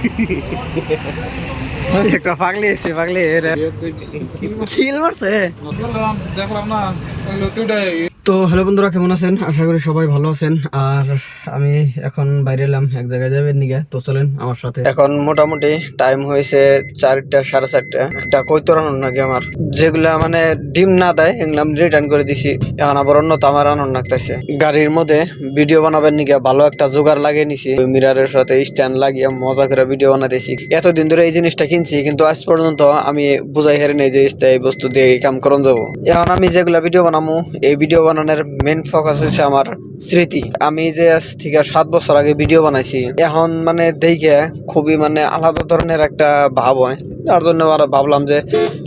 একটা পাগলি এসে পাগলি এর। খিল মারছে? দেখলাম না তো হ্যালো বন্ধুরা, কেমন আছেন? আশা করি সবাই ভালো আছেন। আর আমি এখন বাইরে এলাম, এক জায়গায় যাবেন নিগে। তো চলেন আমার সাথে। এখন মোটামুটি টাইম হয়েছে চারটা, সাড়ে চারটা। একটা কৈতরানোর নাকি আমার? যেগুলা মানে ডিম না দেয়, এগুলো আমি রিটার্ন করে দিছি। এখন আবার অন্যত আমার আনন্দ লাগতেছে গাড়ির মধ্যে ভিডিও বানাবেন নিগে, ভালো একটা জোগাড় লাগিয়ে নিছি। মিরারের সাথে স্ট্যান্ড লাগিয়ে মজা করে ভিডিও বানাতেছি। এতদিন ধরে এই জিনিসটা কিনছি, কিন্তু আজ পর্যন্ত আমি বুঝাই হেরে নেই যে এই বস্তু দিয়ে কাম করন যাব। এখন আমি যেগুলা ভিডিও বানামু, এই ভিডিও বানানোর মেন ফোকাস হচ্ছে আমার স্মৃতি। আমি যে আজ থেকে সাত বছর আগে ভিডিও বানাইছি, এখন মানে দেখে খুবই মানে আলাদা ধরনের একটা ভাব হয়। তার জন্য আর ভাবলাম যে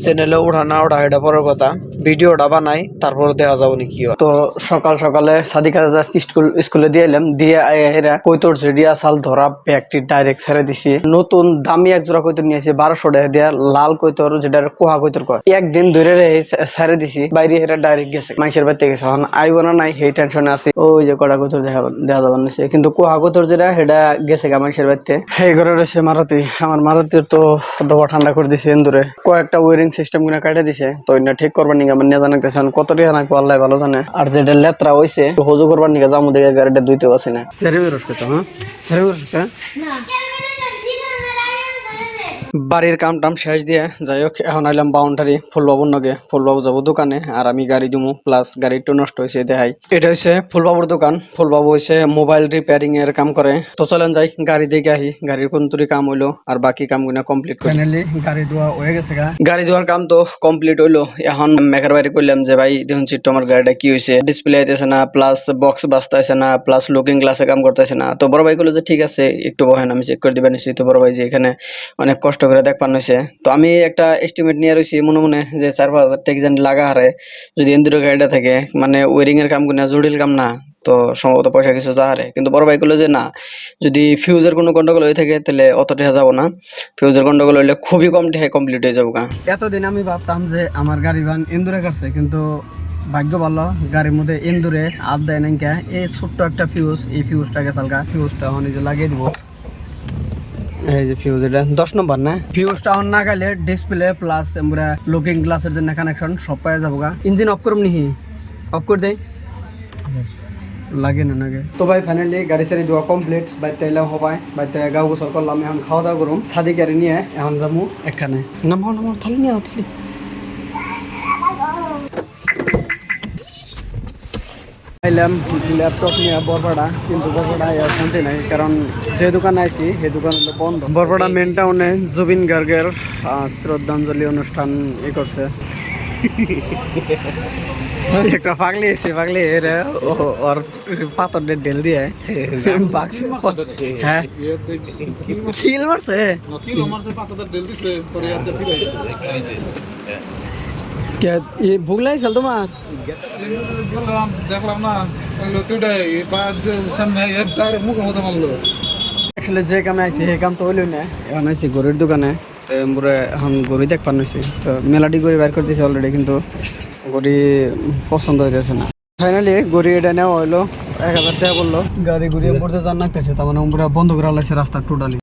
চ্যানেলে ওঠা না ওঠা এটা পরের কথা। ভিডিওটা বানাই, তারপর দেখা যাব নি কি তো সকাল সকালে সাদিকা স্কুল স্কুলে দিয়ে এলাম, দিয়ে হেরা কৈতর রেডিয়া সাল ধরা ব্যাগটি ডাইরেক্ট ছেড়ে দিছি। নতুন দামি এক জোড়া কৈতর নিয়েছি বারোশো টাকা দিয়া লাল কৈতর যেটা কোহা কৈতর কয়, একদিন ধরে রে ছেড়ে দিছি, বাইরে হেরা ডাইরেক্ট গেছে। মানুষের বাড়িতে গেছে, এখন আইব না নাই, সেই টেনশনে আছি। ওই যে কটা কৈতর দেখা দেখা যাবার নিছে। কিন্তু কোহা কৈতর যেটা, সেটা গেছে গা মানুষের বাড়িতে। সেই ঘরে রয়েছে মারুতি, আমার মারুতির তো দবা ঠান্ডা করে দিছে এন্দুরে কয়েকটা ওয়ারিং সিস্টেমগুলো কাটে দিছে। তো এটা ঠিক করবার নিগে আমার নিয়ে জানাইতেছে কত টাকা নাকি আল্লাহ ভালো জানে। আর যেটা লেত্রা হইছে হজু করবার নিগে যাব দেখে গাড়িটা দুইতে পারছি না। ছেড়ে বেরোস হ্যাঁ? ছেড়ে বেরোস বাড়ির কাম টাম শেষ দিয়ে যাই হোক এখন আইলাম বাউন্ডারি ফুলবাবুর নগে। ফুলবাবু যাব দোকানে আর আমি গাড়ি দিমু প্লাস গাড়ি একটু নষ্ট হয়েছে দেখাই। এটা হচ্ছে ফুলবাবুর দোকান। ফুলবাবু হচ্ছে মোবাইল রিপেয়ারিং এর কাম করে। তো চলেন যাই গাড়ি দেখে আহি গাড়ির কোন তুরি কাম হইল আর বাকি কামগুলো কমপ্লিট ফাইনালি গাড়ি ধোয়া হয়ে গেছে গা। গাড়ি ধোয়ার কাম তো কমপ্লিট হইল। এখন মেকার বাইরে করলাম যে ভাই দেখুন চিত্র আমার গাড়িটা কি হয়েছে ডিসপ্লে আইতেছে না প্লাস বক্স বাজতেছে না প্লাস লুকিং গ্লাসে কাম করতেছে না। তো বড় ভাই যে ঠিক আছে একটু বহেন আমি চেক করে দিবেন নিশ্চয়ই তো বড় ভাই যে এখানে অনেক কষ্ট করে দেখ পান হয়েছে তো আমি একটা এস্টিমেট নিয়ে রয়েছি মনে মনে যে চার পাঁচ হাজার টাকা যেন লাগা হারে, যদি এন্দিরো গাড়িটা থাকে মানে ওয়ারিং এর কাম কিনা জটিল কাম না, তো সম্ভবত পয়সা কিছু যাহারে কিন্তু বড় ভাই গুলো যে না, যদি ফিউজের কোনো গন্ডগোল হয়ে থাকে, তাহলে অত টাকা যাব না। ফিউজের গন্ডগোল হইলে খুবই কম টাকা কমপ্লিট হয়ে যাব গা। এতদিন আমি ভাবতাম যে আমার গাড়ি বান ইন্দুরে কাছে, কিন্তু ভাগ্য ভালো, গাড়ির মধ্যে ইন্দুরে আপ দেয় নাকি এই ছোট্ট একটা ফিউজ এই ফিউজটাকে চালকা ফিউজটা যে লাগিয়ে দিব। এই যে ফিউজ এটা। দশ নম্বর না? ফিউজটা অন না গেলে ডিসপ্লে প্লাস আমরা লুকিং গ্লাসের জন্য কানেকশন সব পাওয়া যাব গা। ইঞ্জিন অফ করুম নিহি। অফ করে দেয় লাগে না নাগে তো ভাই ফাইনালি গাড়ি সারি দেওয়া কমপ্লিট বাইতে এলাম হবাই। বাইতে গাও গোসল করলাম এখন খাওয়া দাওয়া করুম সাদি গাড়ি নিয়ে, এখন যাব এখানে। নামাও নামাও থালি নিয়ে থালি। এলাম ল্যাপটপ নিয়ে বরপাড়া কিন্তু বরপাড়া শান্তি নাই কারণ যে দোকান আইছি সেই দোকান হলো বন্ধ। বরপাড়া মেন টাউনে জুবিন গার্গের আহ, শ্রদ্ধাঞ্জলি অনুষ্ঠান ই করছে। একটা পাগলি এসে পাগলি এর ওর পাথর দিয়ে ঢেল দিয়ে বাক্সে হ্যাঁ। খিল মারছে? নকিল আমার সে পাতাটা ডেল দিছে পরে আর ফিরে কে ই ভুগ লাগছিল তোমার? দেখলাম না আসলে যে কামে আইছি সেই কাম তো হইল না। এখন আইছি গরুর দোকানে তো মোরে এখন গরু দেখ পান হয়েছে তো মেলাটি গড়ি বের করে দিয়েছে অলরেডি কিন্তু গড়ি পছন্দ হইতেছে না। ফাইনালি গড়ি এটা নেওয়া হইল এক হাজার টাকা বলল। গাড়ি ঘুরিয়ে পড়তে জান লাগতেছে তার মানে পুরা বন্ধ করে লাগছে রাস্তা টোটালি